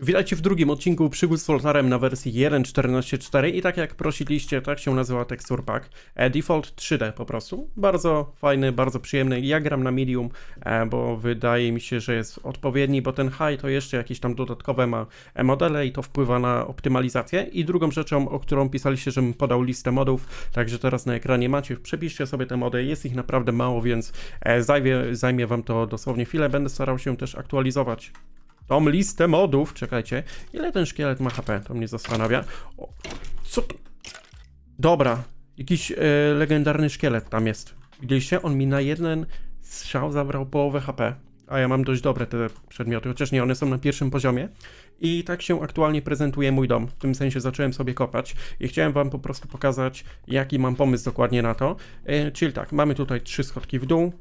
Witajcie w drugim odcinku przygód z Flotarem na wersji 1.14.4 i tak jak prosiliście, tak się nazywa Texture Pack. E, default 3D po prostu. Bardzo fajny, bardzo przyjemny. Ja gram na medium, e, bo wydaje mi się, że jest odpowiedni, bo ten high to jeszcze jakieś tam dodatkowe ma e, modele i to wpływa na optymalizację. I drugą rzeczą, o którą pisaliście, żebym podał listę modów, także teraz na ekranie macie, przepiszcie sobie te mody, jest ich naprawdę mało, więc zajmie, zajmie wam to dosłownie chwilę. Będę starał się też aktualizować tą listę modów. Czekajcie, ile ten szkielet ma HP? To mnie zastanawia. O, co? Dobra, jakiś e, legendarny szkielet tam jest. Widzieliście? On mi na jeden strzał zabrał połowę HP. A ja mam dość dobre te przedmioty, chociaż nie, one są na pierwszym poziomie. I tak się aktualnie prezentuje mój dom. W tym sensie zacząłem sobie kopać i chciałem wam po prostu pokazać, jaki mam pomysł dokładnie na to. E, czyli tak, mamy tutaj trzy schodki w dół,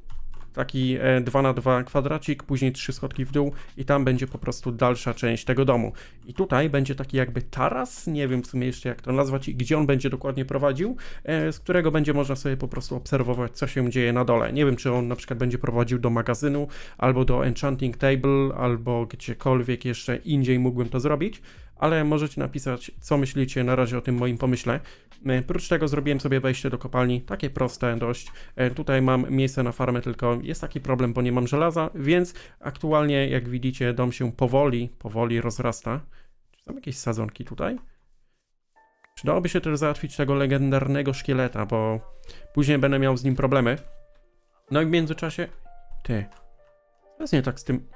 taki 2 na 2 kwadracik, później trzy schodki w dół i tam będzie po prostu dalsza część tego domu. I tutaj będzie taki jakby taras, nie wiem w sumie jeszcze jak to nazwać i gdzie on będzie dokładnie prowadził, e, z którego będzie można sobie po prostu obserwować, co się dzieje na dole. Nie wiem, czy on na przykład będzie prowadził do magazynu, albo do Enchanting Table, albo gdziekolwiek jeszcze indziej mógłbym to zrobić, ale możecie napisać, co myślicie na razie o tym moim pomyśle. E, Prócz tego zrobiłem sobie wejście do kopalni, takie proste dość. E, Tutaj mam miejsce na farmę, tylko jest taki problem, bo nie mam żelaza, więc aktualnie, jak widzicie, dom się powoli, powoli rozrasta. Czy są jakieś sadzonki tutaj? Przydałoby się też załatwić tego legendarnego szkieleta, bo później będę miał z nim problemy. No i w międzyczasie... Ty. Co jest nie tak z tym...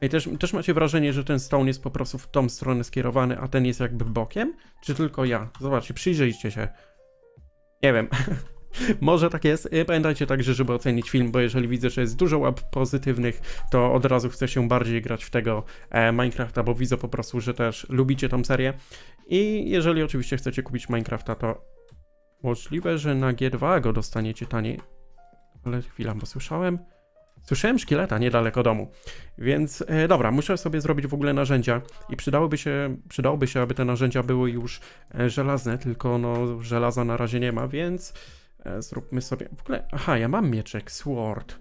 Ej, też, też macie wrażenie, że ten stone jest po prostu w tą stronę skierowany, a ten jest jakby bokiem? Czy tylko ja? Zobaczcie, przyjrzyjcie się. Nie wiem. Może tak jest. Y, Pamiętajcie także, żeby ocenić film, bo jeżeli widzę, że jest dużo łap pozytywnych, to od razu chcę się bardziej grać w tego e, Minecrafta, bo widzę po prostu, że też lubicie tą serię. I jeżeli oczywiście chcecie kupić Minecrafta, to możliwe, że na G2 go dostaniecie taniej. Ale chwila, bo słyszałem... Słyszałem szkieleta niedaleko domu, więc e, dobra, muszę sobie zrobić w ogóle narzędzia i przydałoby się, przydałoby się, aby te narzędzia były już e, żelazne, tylko no żelaza na razie nie ma, więc e, zróbmy sobie, w ogóle, aha, ja mam mieczek, sword.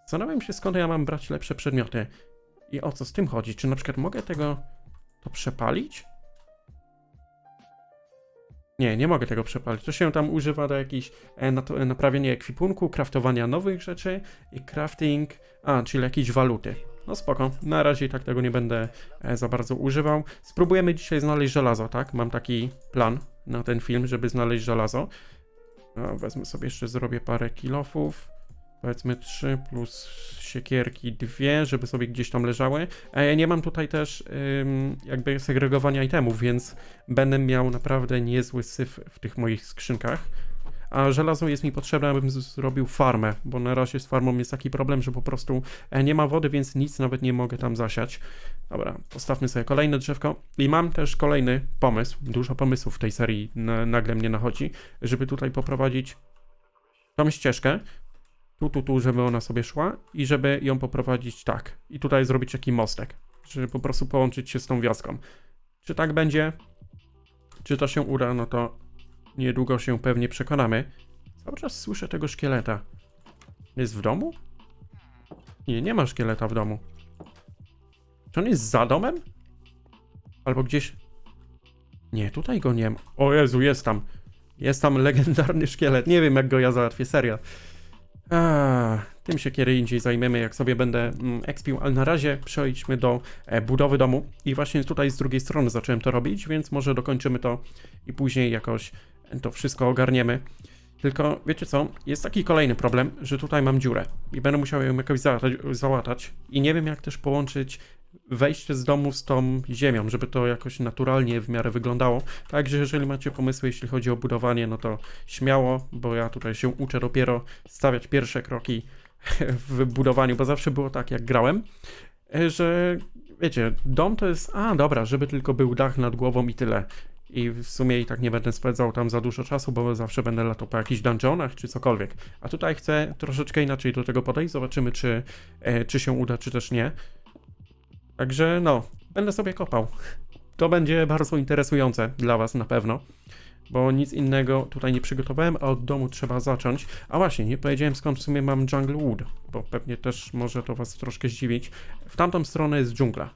Zastanawiam się skąd ja mam brać lepsze przedmioty i o co z tym chodzi, czy na przykład mogę tego, to przepalić? Nie, nie mogę tego przepalić. To się tam używa do jakichś e, nat- naprawienia ekwipunku, craftowania nowych rzeczy i crafting, a, czyli jakiejś waluty. No spoko, na razie tak tego nie będę e, za bardzo używał. Spróbujemy dzisiaj znaleźć żelazo, tak? Mam taki plan na ten film, żeby znaleźć żelazo. No, wezmę sobie jeszcze, zrobię parę kilofów. Powiedzmy 3 plus siekierki 2, żeby sobie gdzieś tam leżały. E, nie mam tutaj też ym, jakby segregowania itemów, więc będę miał naprawdę niezły syf w tych moich skrzynkach. A żelazo jest mi potrzebne, abym zrobił farmę, bo na razie z farmą jest taki problem, że po prostu e, nie ma wody, więc nic nawet nie mogę tam zasiać. Dobra, postawmy sobie kolejne drzewko. I mam też kolejny pomysł, dużo pomysłów w tej serii na, nagle mnie nachodzi, żeby tutaj poprowadzić tą ścieżkę, tu, tu, tu, żeby ona sobie szła i żeby ją poprowadzić tak. I tutaj zrobić taki mostek, żeby po prostu połączyć się z tą wioską. Czy tak będzie? Czy to się uda? No to niedługo się pewnie przekonamy. Cały czas słyszę tego szkieleta. Jest w domu? Nie, nie ma szkieleta w domu. Czy on jest za domem? Albo gdzieś... Nie, tutaj go nie ma. O Jezu, jest tam. Jest tam legendarny szkielet. Nie wiem, jak go ja załatwię, serio. A, tym się kiedy indziej zajmiemy, jak sobie będę mm, expił, ale na razie przejdźmy do e, budowy domu. I właśnie tutaj z drugiej strony zacząłem to robić, więc może dokończymy to i później jakoś to wszystko ogarniemy. Tylko wiecie co, jest taki kolejny problem, że tutaj mam dziurę i będę musiał ją jakoś załatać, załatać i nie wiem jak też połączyć wejście z domu z tą ziemią, żeby to jakoś naturalnie w miarę wyglądało. Także jeżeli macie pomysły, jeśli chodzi o budowanie, no to śmiało, bo ja tutaj się uczę dopiero stawiać pierwsze kroki w budowaniu, bo zawsze było tak, jak grałem, e, że wiecie, dom to jest, a dobra, żeby tylko był dach nad głową i tyle. I w sumie i tak nie będę spędzał tam za dużo czasu, bo zawsze będę latał po jakichś dungeonach czy cokolwiek. A tutaj chcę troszeczkę inaczej do tego podejść. Zobaczymy, czy, e, czy się uda, czy też nie. Także no, będę sobie kopał. To będzie bardzo interesujące dla Was na pewno, bo nic innego tutaj nie przygotowałem, a od domu trzeba zacząć. A właśnie, nie powiedziałem skąd w sumie mam Jungle Wood, bo pewnie też może to Was troszkę zdziwić. W tamtą stronę jest dżungla.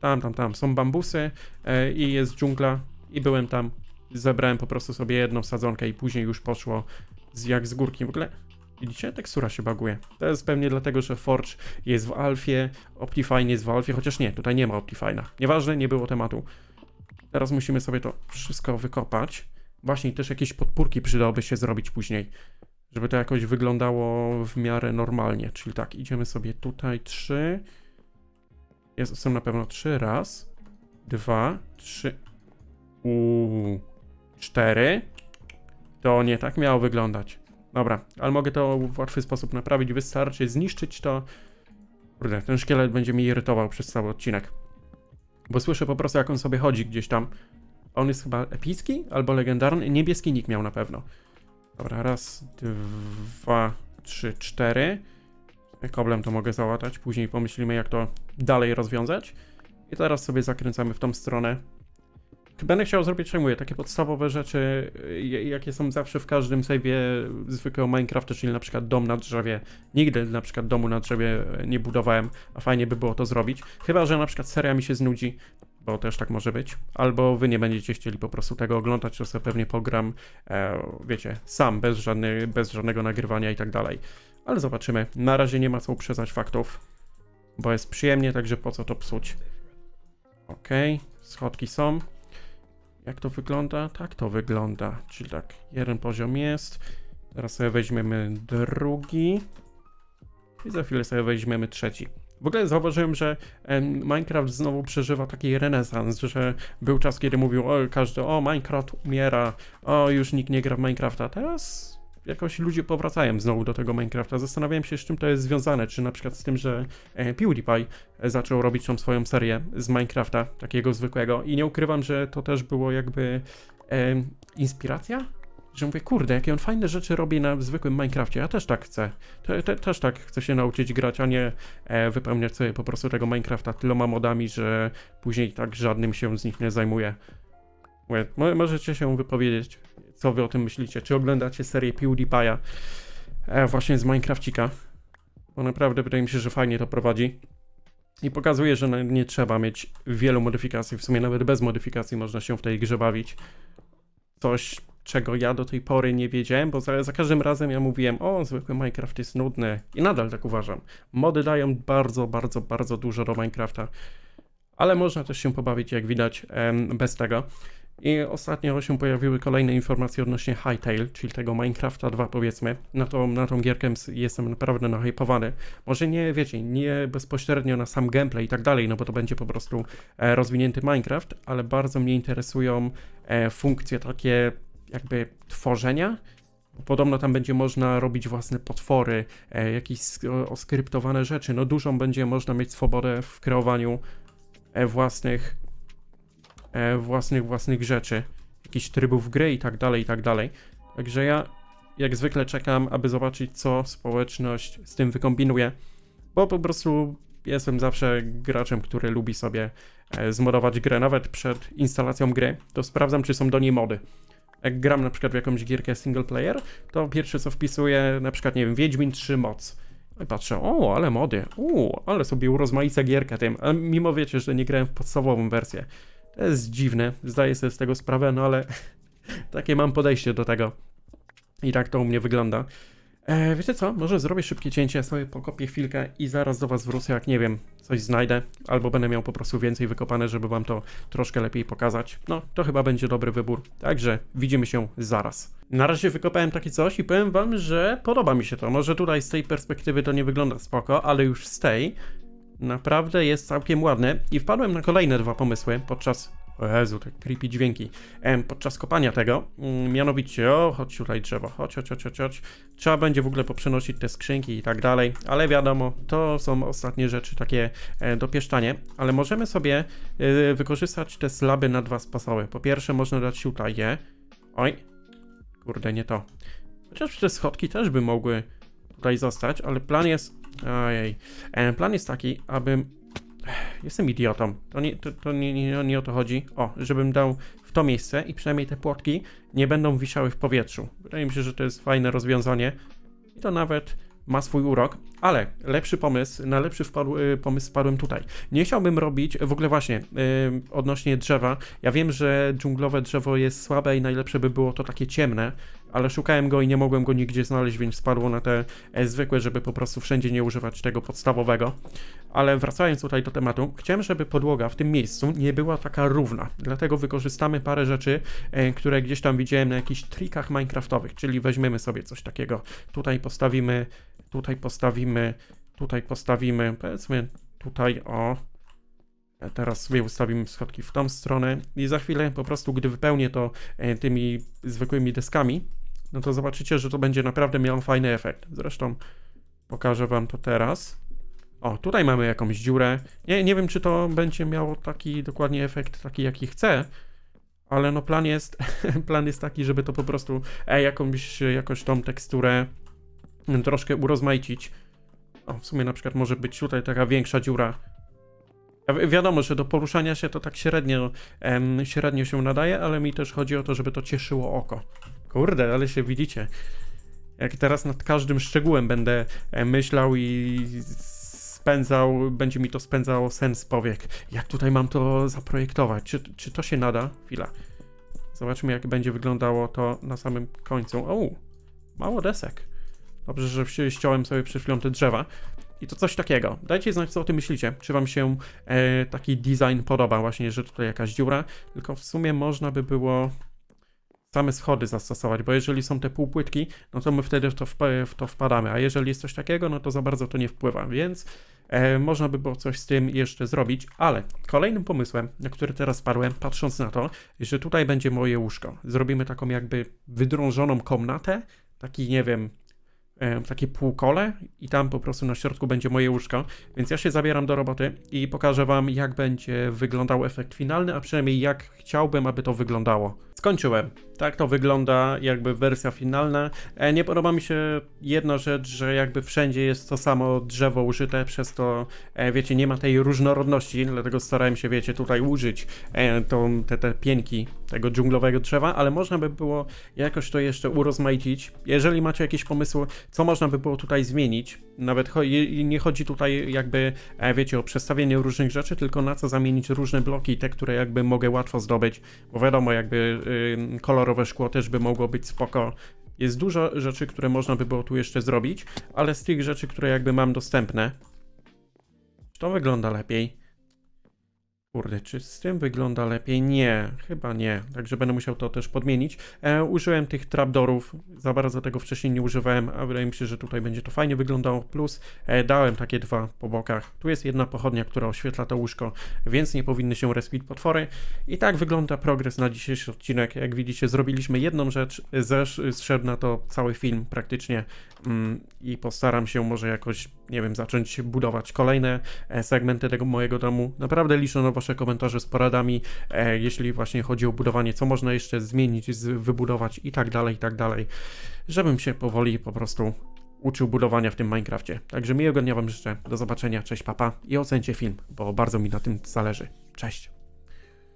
tam, tam, tam są bambusy e, i jest dżungla i byłem tam, zebrałem po prostu sobie jedną sadzonkę i później już poszło z, jak z górki. W ogóle widzicie, tekstura się baguje. To jest pewnie dlatego, że Forge jest w alfie, Optifine jest w alfie, chociaż nie, tutaj nie ma Optifine'a. Nieważne, nie było tematu. Teraz musimy sobie to wszystko wykopać. Właśnie też jakieś podpórki przydałoby się zrobić później, żeby to jakoś wyglądało w miarę normalnie. Czyli tak, idziemy sobie tutaj trzy. Jest, są na pewno trzy. Raz, dwa, trzy. Uuu, cztery. To nie tak miało wyglądać. Dobra, ale mogę to w łatwy sposób naprawić. Wystarczy zniszczyć to. Kurde, ten szkielet będzie mi irytował przez cały odcinek. Bo słyszę po prostu, jak on sobie chodzi gdzieś tam. On jest chyba epicki albo legendarny. Niebieski nick miał na pewno. Dobra, raz, dwa, trzy, cztery. Koblem to mogę załatać. Później pomyślimy, jak to dalej rozwiązać. I teraz sobie zakręcamy w tą stronę. Będę chciał zrobić, czemu mówię, takie podstawowe rzeczy, y, jakie są zawsze w każdym save'ie zwykłego Minecrafta, czyli na przykład dom na drzewie. Nigdy na przykład domu na drzewie nie budowałem, a fajnie by było to zrobić. Chyba, że na przykład seria mi się znudzi, bo też tak może być. Albo wy nie będziecie chcieli po prostu tego oglądać, to sobie pewnie pogram, e, wiecie, sam, bez, żadny, bez żadnego nagrywania i tak dalej. Ale zobaczymy. Na razie nie ma co uprzedzać faktów, bo jest przyjemnie, także po co to psuć. Okej, schodki są. Jak to wygląda? Tak to wygląda. Czyli tak, jeden poziom jest. Teraz sobie weźmiemy drugi. I za chwilę sobie weźmiemy trzeci. W ogóle zauważyłem, że Minecraft znowu przeżywa taki renesans, że był czas, kiedy mówił o każdy, o Minecraft umiera, o już nikt nie gra w Minecrafta. Teraz jakoś ludzie powracają znowu do tego Minecrafta. Zastanawiałem się, z czym to jest związane. Czy na przykład z tym, że e, PewDiePie zaczął robić tą swoją serię z Minecrafta, takiego zwykłego. I nie ukrywam, że to też było jakby e, inspiracja. Że mówię, kurde, jakie on fajne rzeczy robi na zwykłym Minecrafcie. Ja też tak chcę. Te, te, też tak chcę się nauczyć grać, a nie e, wypełniać sobie po prostu tego Minecrafta tyloma modami, że później tak żadnym się z nich nie zajmuję. Mówię, mo- możecie się wypowiedzieć, co wy o tym myślicie. Czy oglądacie serię PewDiePie'a e, właśnie z Minecrafcika? Bo naprawdę wydaje mi się, że fajnie to prowadzi. I pokazuje, że no, nie trzeba mieć wielu modyfikacji. W sumie nawet bez modyfikacji można się w tej grze bawić. Coś, czego ja do tej pory nie wiedziałem, bo za, za każdym razem ja mówiłem, o, zwykły Minecraft jest nudny. I nadal tak uważam. Mody dają bardzo, bardzo, bardzo dużo do Minecrafta. Ale można też się pobawić, jak widać, bez tego. I ostatnio się pojawiły kolejne informacje odnośnie Hytale, czyli tego Minecrafta 2 powiedzmy. Na tą, na tą gierkę jestem naprawdę nahypowany. Może nie, wiecie, nie bezpośrednio na sam gameplay i tak dalej, no bo to będzie po prostu e, rozwinięty Minecraft, ale bardzo mnie interesują e, funkcje takie jakby tworzenia. Podobno tam będzie można robić własne potwory, e, jakieś oskryptowane rzeczy. No dużą będzie można mieć swobodę w kreowaniu e, własnych własnych, własnych rzeczy, jakichś trybów gry i tak dalej, i tak dalej. Także ja jak zwykle czekam, aby zobaczyć, co społeczność z tym wykombinuje, bo po prostu jestem zawsze graczem, który lubi sobie e, zmodować grę, nawet przed instalacją gry, to sprawdzam, czy są do niej mody. Jak gram na przykład w jakąś gierkę single player, to pierwsze co wpisuję, na przykład, nie wiem, Wiedźmin 3 moc. I patrzę, o, ale mody, u, ale sobie urozmaica gierkę tym, a mimo wiecie, że nie grałem w podstawową wersję. To jest dziwne, zdaję sobie z tego sprawę, no ale takie mam podejście do tego. I tak to u mnie wygląda. E, wiecie co, może zrobię szybkie cięcie, sobie pokopię chwilkę i zaraz do was wrócę, jak nie wiem, coś znajdę, albo będę miał po prostu więcej wykopane, żeby wam to troszkę lepiej pokazać. No, to chyba będzie dobry wybór. Także widzimy się zaraz. Na razie wykopałem takie coś i powiem wam, że podoba mi się to. Może tutaj z tej perspektywy to nie wygląda spoko, ale już z tej naprawdę jest całkiem ładny i wpadłem na kolejne dwa pomysły podczas o Jezu, te creepy dźwięki. Em, podczas kopania tego, mm, mianowicie, o, chodź tutaj drzewo, chodź, chodź, chodź, chodź. Trzeba będzie w ogóle poprzenosić te skrzynki i tak dalej, ale wiadomo, to są ostatnie rzeczy takie e, dopieszczanie, ale możemy sobie e, wykorzystać te slaby na dwa sposoby. Po pierwsze, można dać tutaj je. Oj, kurde, nie to. Chociaż te schodki też by mogły tutaj zostać, ale plan jest. Ojej. E, Plan jest taki, abym. Jestem idiotą. To, nie, to, to nie, nie, nie o to chodzi. O, żebym dał w to miejsce i przynajmniej te płotki nie będą wisiały w powietrzu. Wydaje mi się, że to jest fajne rozwiązanie i to nawet ma swój urok. Ale lepszy pomysł, na lepszy wpadł, y, pomysł wpadłem tutaj. Nie chciałbym robić, w ogóle właśnie, y, odnośnie drzewa, ja wiem, że dżunglowe drzewo jest słabe i najlepsze by było to takie ciemne, ale szukałem go i nie mogłem go nigdzie znaleźć, więc spadło na te e, zwykłe, żeby po prostu wszędzie nie używać tego podstawowego. Ale wracając tutaj do tematu, chciałem, żeby podłoga w tym miejscu nie była taka równa, dlatego wykorzystamy parę rzeczy, e, które gdzieś tam widziałem na jakichś trikach minecraftowych, czyli weźmiemy sobie coś takiego, tutaj postawimy, tutaj postawimy, tutaj postawimy, powiedzmy tutaj o, E, Teraz sobie ustawimy schodki w tą stronę i za chwilę po prostu, gdy wypełnię to e, tymi zwykłymi deskami, no to zobaczycie, że to będzie naprawdę miało fajny efekt. Zresztą pokażę wam to teraz. O, tutaj mamy jakąś dziurę. Nie, nie wiem, czy to będzie miało taki dokładnie efekt, taki jaki chcę, ale no plan jest, plan jest taki, żeby to po prostu e, jakąś, jakoś tą teksturę troszkę urozmaicić. O, w sumie na przykład może być tutaj taka większa dziura, wi- Wiadomo, że do poruszania się to tak średnio, em, średnio się nadaje, ale mi też chodzi o to, żeby to cieszyło oko. Kurde, ale się widzicie. Jak teraz nad każdym szczegółem będę e, myślał i spędzał, będzie mi to spędzało sens powiek. Jak tutaj mam to zaprojektować? Czy, czy to się nada? Chwila. Zobaczmy, jak będzie wyglądało to na samym końcu. O, mało desek. Dobrze, że ściąłem sobie przed chwilą te drzewa. I to coś takiego. Dajcie znać, co o tym myślicie. Czy wam się e, taki design podoba, właśnie, że tutaj jakaś dziura. Tylko w sumie można by było same schody zastosować, bo jeżeli są te półpłytki, no to my wtedy w to, w to wpadamy, a jeżeli jest coś takiego, no to za bardzo to nie wpływa, więc e, można by było coś z tym jeszcze zrobić, ale kolejnym pomysłem, na który teraz spadłem, patrząc na to, że tutaj będzie moje łóżko. Zrobimy taką jakby wydrążoną komnatę, taki, nie wiem, takie półkole i tam po prostu na środku będzie moje łóżko, więc ja się zabieram do roboty i pokażę wam jak będzie wyglądał efekt finalny, a przynajmniej jak chciałbym, aby to wyglądało. Skończyłem. Tak to wygląda jakby wersja finalna. E, nie podoba mi się jedna rzecz, że jakby wszędzie jest to samo drzewo użyte, przez to e, wiecie, nie ma tej różnorodności, dlatego starałem się, wiecie, tutaj użyć e, tą, te, te pięki tego dżunglowego drzewa, ale można by było jakoś to jeszcze urozmaicić. Jeżeli macie jakieś pomysły, co można by było tutaj zmienić, nawet cho- nie chodzi tutaj jakby, wiecie, o przestawienie różnych rzeczy, tylko na co zamienić różne bloki, te, które jakby mogę łatwo zdobyć, bo wiadomo, jakby y, kolorowe szkło też by mogło być spoko. Jest dużo rzeczy, które można by było tu jeszcze zrobić, ale z tych rzeczy, które jakby mam dostępne, to wygląda lepiej? Kurde, czy z tym wygląda lepiej? Nie, chyba nie. Także będę musiał to też podmienić. E, użyłem tych trapdorów, za bardzo tego wcześniej nie używałem, a wydaje mi się, że tutaj będzie to fajnie wyglądało. Plus e, dałem takie dwa po bokach. Tu jest jedna pochodnia, która oświetla to łóżko, więc nie powinny się respić potwory. I tak wygląda progres na dzisiejszy odcinek. Jak widzicie, zrobiliśmy jedną rzecz, zesz, zszedł na to cały film praktycznie mm, i postaram się może jakoś, nie wiem, zacząć budować kolejne e, segmenty tego mojego domu. Naprawdę liczę na Wasze komentarze z poradami, e, jeśli właśnie chodzi o budowanie, co można jeszcze zmienić, wybudować i tak dalej, i tak dalej, żebym się powoli po prostu uczył budowania w tym Minecrafcie. Także miłego dnia Wam życzę, do zobaczenia, cześć papa i ocencie film, bo bardzo mi na tym zależy. Cześć!